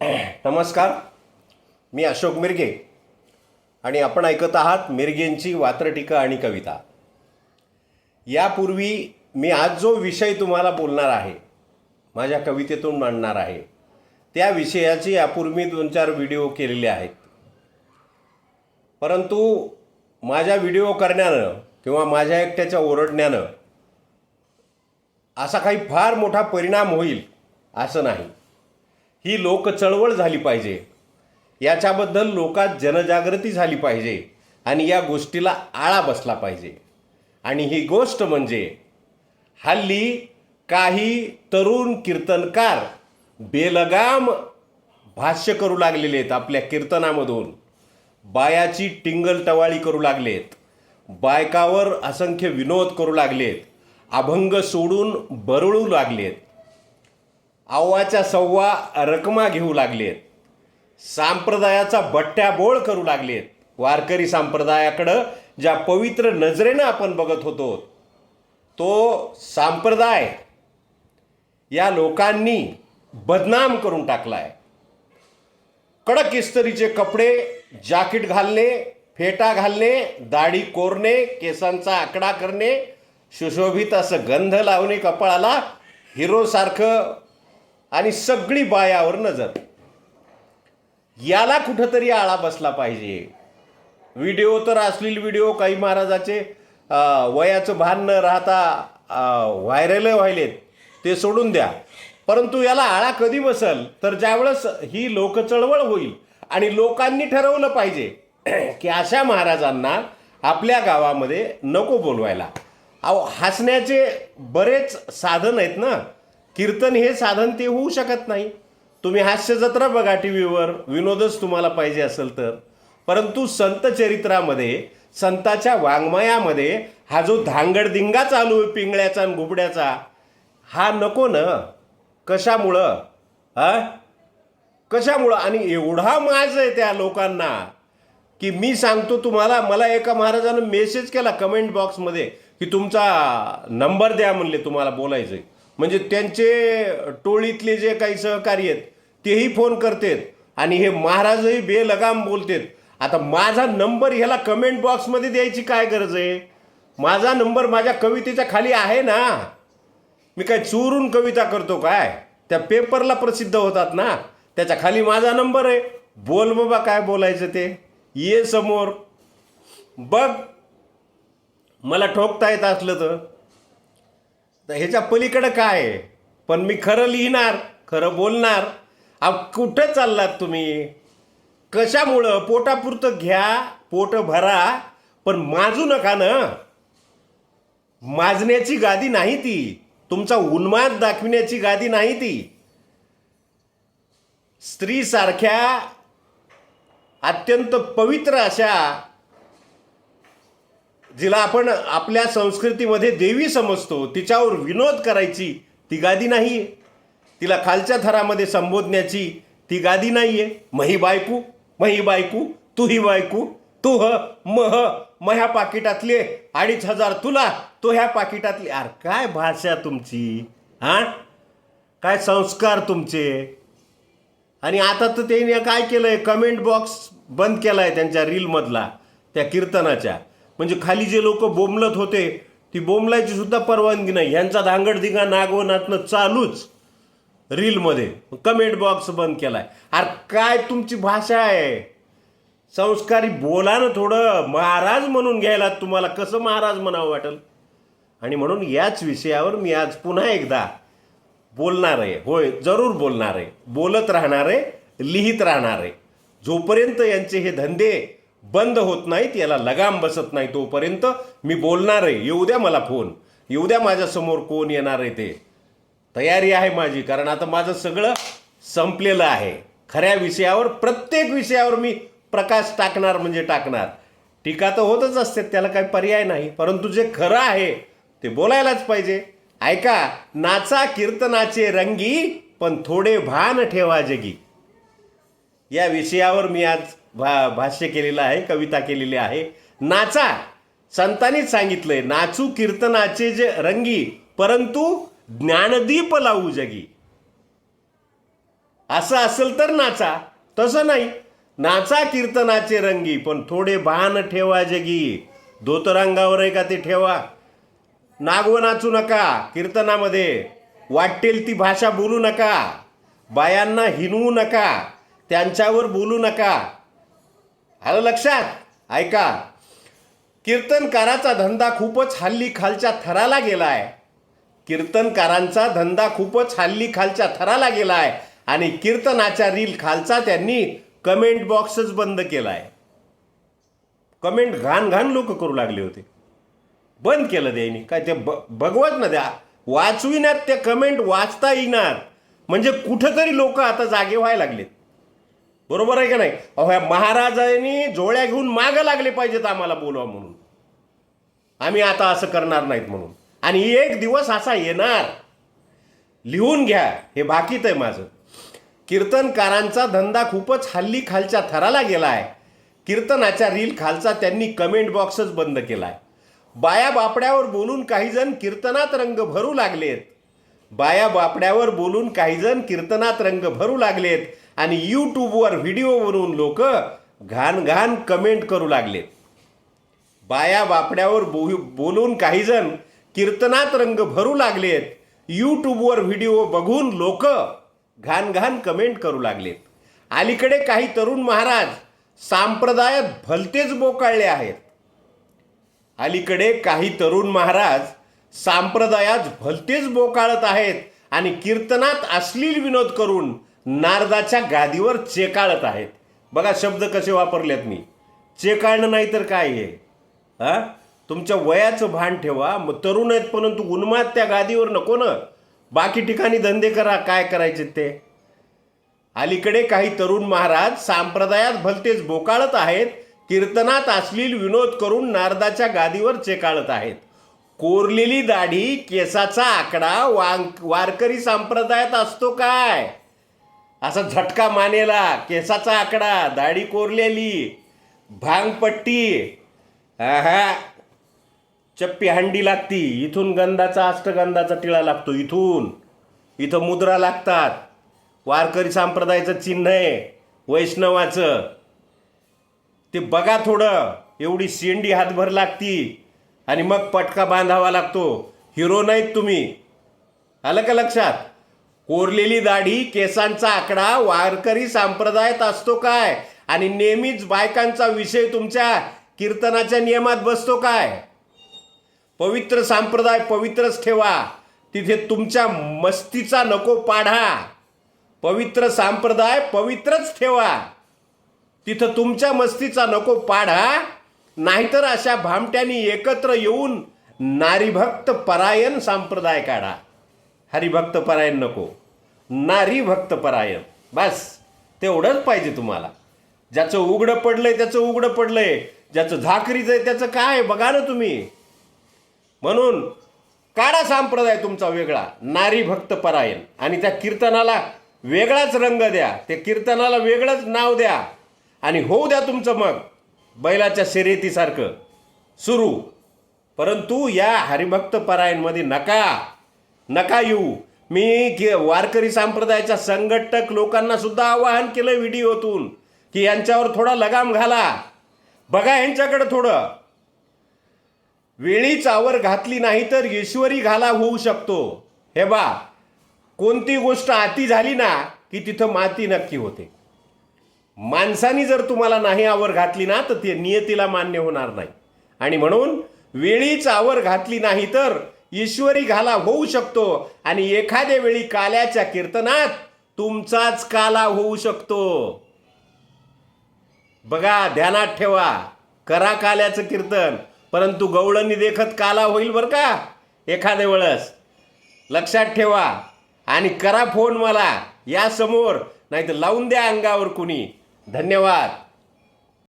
नमस्कार. मी अशोक मिरगे आणि आपण ऐकत आहात मिरगेंची वात्रटिका आणि कविता. यापूर्वी मी आज जो विषय तुम्हाला बोलणार आहे माझ्या कवितेतून मांडणार आहे त्या विषयाची यापूर्वी दोन चार व्हिडिओ केलेले आहेत. परंतु माझ्या व्हिडिओ करण्यानं किंवा माझ्या एकट्याच्या ओरडण्यानं असा काही फार मोठा परिणाम होईल असं नाही. ही लोक चळवळ झाली पाहिजे. याच्याबद्दल लोकात जनजागृती झाली पाहिजे आणि या गोष्टीला आळा बसला पाहिजे. आणि ही गोष्ट म्हणजे हल्ली काही तरुण कीर्तनकार बेलगाम भाष्य करू लागलेले आहेत आपल्या कीर्तनामधून. बायाची टिंगल टवाळी करू लागलेत. बायकावर असंख्य विनोद करू लागलेत. अभंग सोडून बरळू लागलेत. आव्वाच्या सव्वा रकमा घेऊ लागलेत. सांप्रदायाचा बट्ट्याबोळ करू लागलेत. वारकरी संप्रदायाकडं ज्या पवित्र नजरेनं आपण बघत होतो तो संप्रदाय या लोकांनी बदनाम करून टाकलाय. कडक इस्तरीचे कपडे जाकीट घालणे फेटा घालणे दाढी कोरणे केसांचा आकडा करणे सुशोभित असं गंध लावणे कपाळाला हिरोसारखं आणि सगळी बायावर नजर. याला कुठंतरी आळा बसला पाहिजे. व्हिडिओ तर असलेले व्हिडिओ काही महाराजाचे वयाचं भान न राहता व्हायरल व्हायलेत ते सोडून द्या. परंतु याला आळा कधी बसल? तर ज्यावेळेस ही लोकचळवळ होईल आणि लोकांनी ठरवलं पाहिजे की अशा महाराजांना आपल्या गावामध्ये नको बोलवायला. अहो हसण्याचे बरेच साधन आहेत ना. कीर्तन हे साधन ते होऊ शकत नाही. तुम्ही हास्य जत्रा बघा टी व्हीवर विनोदच तुम्हाला पाहिजे असेल तर. परंतु संत चरित्रामध्ये संताच्या वाङ्मयामध्ये हा जो धांगडदिंगा चालू आहे पिंगळ्याचा आणि घुबड्याचा हा नको ना. कशामुळं? हा कशामुळं? आणि एवढा माज आहे त्या लोकांना की मी सांगतो तुम्हाला मला एका महाराजानं मेसेज केला कमेंट बॉक्समध्ये की तुमचा नंबर द्या म्हणले तुम्हाला बोलायचं आहे म्हणजे त्यांचे टोळीतले जे काही सहकारी आहेत तेही फोन करतेत आणि हे महाराजही बेलगाम बोलतेत. आता माझा नंबर ह्याला कमेंट बॉक्समध्ये द्यायची काय गरज आहे? माझा नंबर माझ्या कवितेच्या खाली आहे ना? मी काय चोरून कविता करतो काय? त्या पेपरला प्रसिद्ध होतात ना? त्याच्याखाली माझा नंबर आहे. बोल बाबा काय बोलायचं ते? ये समोर. बघ मला ठोकता येत असलं तर. तर ह्याच्या पलीकडं काय आहे? पण मी खरं लिहिणार खरं बोलणार. अहो कुठं चाललात तुम्ही? कशामुळं? पोटापुरतं घ्या पोट भरा पण माजू नका ना. माजण्याची गादी नाही ती. तुमचा उन्माद दाखविण्याची गादी नाही ती. स्त्रीसारख्या अत्यंत पवित्र अशा जिला आपण आपल्या संस्कृतीमध्ये देवी समजतो तिच्यावर विनोद करायची ती गादी नाही आहे तिला खालच्या थरामध्ये संबोधण्याची ती गादी नाही आहे मही बायकू मही बायकू तू ही बायकू तू ह मह म ह्या पाकिटातले अडीच हजार तुला तो ह्या पाकिटातली. अरे काय भाषा तुमची हा? काय संस्कार तुमचे? आणि आता तर त्यांनी काय केलंय? कमेंट बॉक्स बंद केला आहे त्यांच्या रीलमधला त्या कीर्तनाच्या. म्हणजे खाली जे लोक बोंबलत होते ती बोंबलायची सुद्धा परवानगी नाही. यांचा धांगडधिंगा नागवनातनं चालूच रीलमध्ये. कमेंट बॉक्स बंद केलाय. अरे काय तुमची भाषा आहे? संस्कारी बोला ना थोडं. महाराज म्हणून घ्यायला तुम्हाला कसं महाराज म्हणावं वाटेल? आणि म्हणून याच विषयावर मी आज पुन्हा एकदा बोलणार आहे. होय जरूर बोलणार आहे. बोलत राहणार आहे लिहित राहणार आहे. जोपर्यंत यांचे हे धंदे बंद होत नाहीत याला लगाम बसत नाही तोपर्यंत मी बोलणार आहे. येऊ द्या मला फोन. येऊ द्या माझ्यासमोर कोण येणार आहे ते. तयारी आहे माझी कारण आता माझं सगळं संपलेलं आहे. खऱ्या विषयावर प्रत्येक विषयावर मी प्रकाश टाकणार म्हणजे टाकणार. टीका तर होतच असते त्याला काही पर्याय नाही. परंतु जे खरं आहे ते बोलायलाच पाहिजे. ऐका नाचा कीर्तनाचे रंगी पण थोडे भान ठेवा जगी. या विषयावर मी आज भा भाष्य केलेलं आहे कविता केलेली आहे. नाचा संतांनीच सांगितलंय नाचू कीर्तनाचे जे रंगी परंतु ज्ञानदीप लावू जगी. असं असेल तर नाचा तसं नाही. नाचा कीर्तनाचे रंगी पण थोडे भान ठेवा जगी. धोतरंगावर आहे का ते ठेवा. नागव नाचू नका कीर्तनामध्ये. वाटेल ती भाषा बोलू नका. बायांना हिनवू नका. त्यांच्यावर बोलू नका. आलं लक्षात? ऐका. कीर्तनकाराचा धंदा खूपच हल्ली खालच्या थराला गेलाय. कीर्तनकारांचा धंदा खूपच हल्ली खालच्या थराला गेलाय आणि कीर्तनाच्या रील खालचा त्यांनी कमेंट बॉक्सच बंद केलाय. कमेंट घाण घाण लोक करू लागले होते. बंद केलं त्यांनी. काय ते ब बघवत ना द्या वाचविण्यात ते कमेंट वाचता येणार म्हणजे कुठंतरी लोक आता जागे व्हायला लागलेत. बरोबर आहे का नाही? अहो ह्या महाराजांनी जोळ्या घेऊन मागं लागले पाहिजेत आम्हाला बोलवा म्हणून. आम्ही आता असं करणार नाहीत म्हणून. आणि एक दिवस असा येणार. लिहून घ्या हे बाकीत आहे माझं. कीर्तनकारांचा धंदा खूपच हल्ली खालच्या थराला गेलाय. कीर्तनाच्या रील खालचा त्यांनी कमेंट बॉक्सच बंद केला आहे बाया बापड्यावर बोलून काही जण कीर्तनात रंग भरू लागलेत. बाया बापड्यावर बोलून काही जण कीर्तनात रंग भरू लागलेत. आणि यूट्यूबवर व्हिडिओवरून लोक घाण घाण कमेंट करू लागलेत बाया बापड्यावर बो बोलून काहीजण कीर्तनात रंग भरू लागलेत. यूट्यूबवर व्हिडिओ बघून लोक घाण घाण कमेंट करू लागलेत. अलीकडे काही तरुण महाराज सांप्रदायात भलतेच बोकाळले आहेत. अलीकडे काही तरुण महाराज सांप्रदायात भलतेच बोकाळत आहेत आणि कीर्तनात अश्लील विनोद करून नारदाच्या गादीवर चेकाळत आहेत. बघा शब्द कसे वापरलेत मी. चेकाळणं नाही तर काय हे? हा? तुमच्या वयाचं भान ठेवा. मग तरुण आहेत परंतु उन्माद त्या गादीवर नको ना. बाकी ठिकाणी धंदे करा. काय करायचे ते? अलीकडे काही तरुण महाराज सांप्रदायात भलतेच बोकाळत आहेत. कीर्तनात अश्लील विनोद करून नारदाच्या गादीवर चेकाळत आहेत. कोरलेली दाढी केसाचा आकडा वांग वारकरी संप्रदायात असतो काय? असा झटका मानेला केसाचा आकडा दाढी कोरलेली भांगपट्टी. हा चप्पी हंडी लागती. इथून गंधाचा अष्टगंधाचा टिळा लागतो इथून. इथं मुद्रा लागतात. वारकरी संप्रदायाचं चिन्ह आहे वैष्णवाचं. ते बघा थोडं. एवढी शेंडी हातभर लागती. आणि मग पटका बांधावा लागतो. हिरो नाहीत तुम्ही. आलं का लक्षात? कोरलेली दाढी केसांचा आकडा वारकरी संप्रदायात असतो काय? आणि नेहमीच बायकांचा विषय तुमच्या कीर्तनाच्या नियमात बसतो काय? पवित्र संप्रदाय पवित्रच ठेवा. तिथे तुमच्या मस्तीचा नको पाढा. पवित्र संप्रदाय पवित्रच ठेवा. तिथं तुमच्या मस्तीचा नको पाढा. नाहीतर अशा भामट्यांनी एकत्र येऊन नारीभक्त परायण संप्रदाय काढा. हरिभक्त परायण नको. नारी भक्तपरायण बस तेवढंच पाहिजे तुम्हाला. ज्याचं उघडं पडलंय त्याचं उघडं पडलंय. ज्याचं झाकरीचं आहे त्याचं काय बघा ना तुम्ही. म्हणून काढा संप्रदाय तुमचा वेगळा नारी भक्त परायण. आणि त्या कीर्तनाला वेगळाच रंग द्या. त्या कीर्तनाला वेगळंच नाव द्या. आणि होऊ द्या तुमचं मग बैलाच्या शर्यतीसारखं. सुरू. परंतु या हरिभक्त परायणमध्ये नका. नका येऊ. मी वारकरी संप्रदायाच्या संघटक लोकांना सुद्धा आवाहन केलं व्हिडिओतून की यांच्यावर थोडा लगाम घाला. बघा यांच्याकडे थोडं. वेळीच आवर घातली नाही तर ईश्वरी घाला होऊ शकतो. हे बा कोणती गोष्ट आती झाली ना की तिथं माती नक्की होते. माणसानी जर तुम्हाला नाही आवर घातली ना तर ते नियतीला मान्य होणार नाही. आणि म्हणून वेळीच आवर घातली नाही तर ईश्वरी घाला होऊ शकतो. आणि एखाद्या वेळी काल्याच्या कीर्तनात तुमचाच काला होऊ शकतो. बघा ध्यानात ठेवा. करा काल्याचं कीर्तन. परंतु गवळणी देखत काला होईल बरं का? एखाद्या वेळेस. लक्षात ठेवा. आणि करा फोन मला या समोर नाही तर लावून द्या अंगावर कुणी. धन्यवाद.